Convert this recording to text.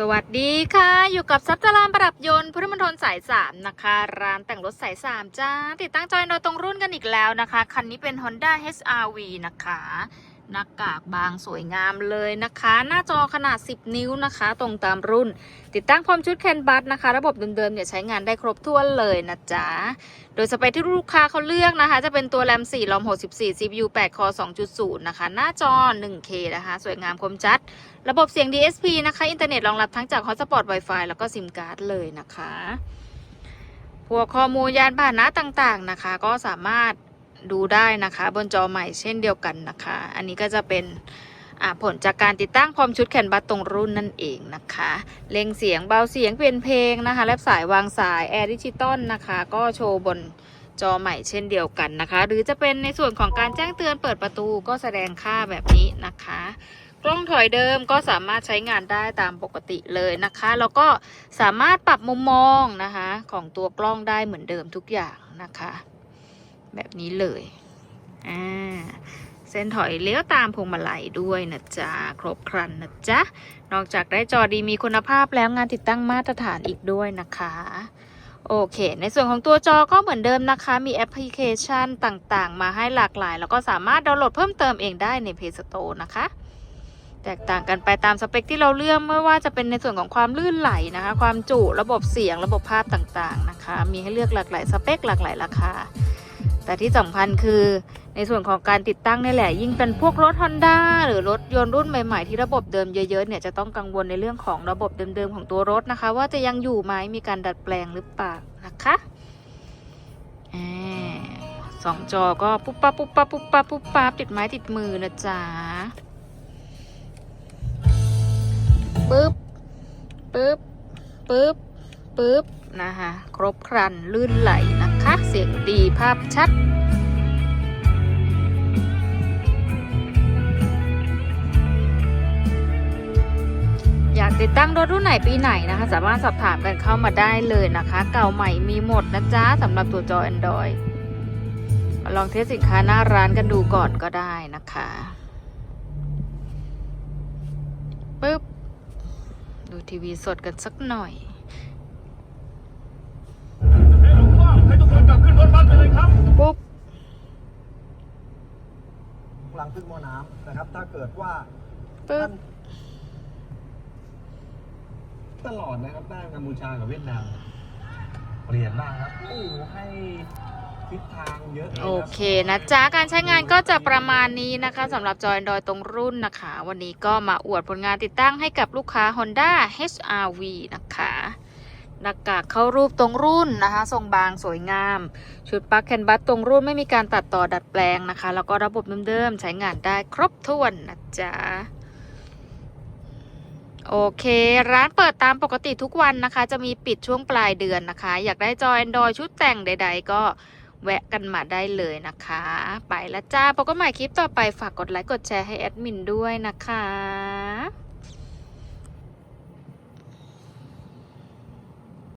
สวัสดีค่ะ อยู่กับซับจารานประดับยนต์พุทธมณฑลสายสามนะคะ ร้านแต่งรถสายสามจ้า ติดตั้งจอยโดยตรงรุ่นกันอีกแล้วนะคะ คันนี้เป็น Honda HRV นะคะ หน้ากากบางสวยงามเลยนะคะ หน้าจอขนาด 10 นิ้วนะคะ ตรงตามรุ่น ติดตั้งพร้อมชุดแคนบัสนะคะ ระบบเดิมๆเนี่ยใช้งานได้ครบถ้วนเลยนะจ๊ะ โดยสเปคที่ลูกค้าเขาเลือกนะคะ จะเป็นตัวแรม 4 รอม 64 CPU 8 คอ 2.0 นะคะ หน้าจอ 1K นะคะ สวยงามคมชัด ระบบเสียง DSP นะคะ อินเทอร์เน็ตรองรับทั้งจาก Hotspot Wi-Fi แล้วก็ซิมการ์ดเลยนะคะพวกข้อมูลยานพาหนะต่างๆนะคะ ก็สามารถ ดูได้นะคะ บนจอใหม่เช่นเดียวกันนะคะ อันนี้ก็จะเป็นผลจากการติดตั้งพร้อมชุดแคนบัสตรงรุ่นนั่นเองนะคะ เล็งเสียงเบาเสียงเปลี่ยนเพลงนะคะและสายวางสายแอร์ดิจิตอลนะคะ ก็โชว์บนจอใหม่เช่นเดียวกันนะคะ หรือจะเป็นในส่วนของการแจ้งเตือนเปิดประตูก็แสดงค่าแบบนี้นะคะ กล้องถอยเดิมก็สามารถใช้งานได้ตามปกติเลยนะคะ แล้วก็สามารถปรับมุมมองนะคะ ของตัวกล้องได้เหมือนเดิมทุกอย่างนะคะ แบบนี้เลยอ่าเส้นถอยเลี้ยวตามพวงมาลัยด้วยนะจ๊ะ ครบครันนะจ๊ะ นอกจากได้จอดีมีคุณภาพแล้วงานติดตั้งมาตรฐานอีกด้วยนะคะ โอเค ในส่วนของตัวจอก็เหมือนเดิมนะคะ มีแอปพลิเคชันต่างๆ มาให้หลากหลาย แล้วก็สามารถดาวน์โหลดเพิ่มเติมเองได้ใน Play Store นะคะ แตกต่างกันไปตามสเปคที่เราเลือกไม่ว่าจะเป็นในส่วนของความลื่นไหลนะคะ ความจุระบบเสียงระบบภาพต่างๆนะคะ มีให้เลือกหลากหลายสเปคหลากหลายราคา แต่ที่สำคัญคือในส่วนของการติดตั้งนี่แหละ ยิ่งเป็นพวกรถ Honda หรือรถยนต์รุ่นใหม่ๆ ที่ระบบเดิมเยอะๆเนี่ยจะต้องกังวลในเรื่องของระบบเดิมๆของตัวรถนะคะ ว่าจะยังอยู่ไหมมีการดัดแปลงหรือเปล่านะคะอสองจอก็ปุ๊บปั๊บปุ๊บปั๊บปุ๊บปั๊บปุ๊บปั๊บติดไม้ติดมือนะจ๊ะปึ๊บปึ๊บปึ๊บปึ๊บนะคะครบครันลื่นไหลนะ คะ เสียงดีภาพชัด อยากติดตั้งรถรุ่นไหนปีไหนนะคะ สามารถสอบถามกันเข้ามาได้เลยนะคะ เก่าใหม่มีหมดนะจ๊ะสำหรับตัวจอ Android มาลองเทสสินค้าหน้าร้านกันดูก่อนก็ได้นะคะปึ๊บ ดูทีวีสดกันสักหน่อย รังพึ่งหม้อน้ำนะครับ ถ้าเกิดว่าปึ๊บตลอดนะครับได้กัมพูชากับเวียดนามเปลี่ยนมากครับโอ้โหให้ทิศทางเยอะลยรับ โอเคนะจ๊ะ การใช้งานก็จะประมาณนี้นะคะสำหรับจอยดอยตรงรุ่นนะคะ วันนี้ก็มาอวดผลงานติดตั้งให้กับลูกค้า Honda HRV นะคะ หน้ากากเข้ารูปตรงรุ่นนะคะ ทรงบางสวยงาม ชุดปักแคนบัสตรงรุ่นไม่มีการตัดต่อดัดแปลงนะคะ แล้วก็ระบบเดิมๆใช้งานได้ครบถ้วนนะจ๊ะโอเค ร้านเปิดตามปกติทุกวันนะคะ จะมีปิดช่วงปลายเดือนนะคะ อยากได้จอ Android ชุดแต่งใด ๆ ก็แวะกันมาได้เลยนะคะ ไปล้วจ้าพบกันใหม่คลิปต่อไปฝากกดไลค์กดแชร์ให้แอดมินด้วยนะคะ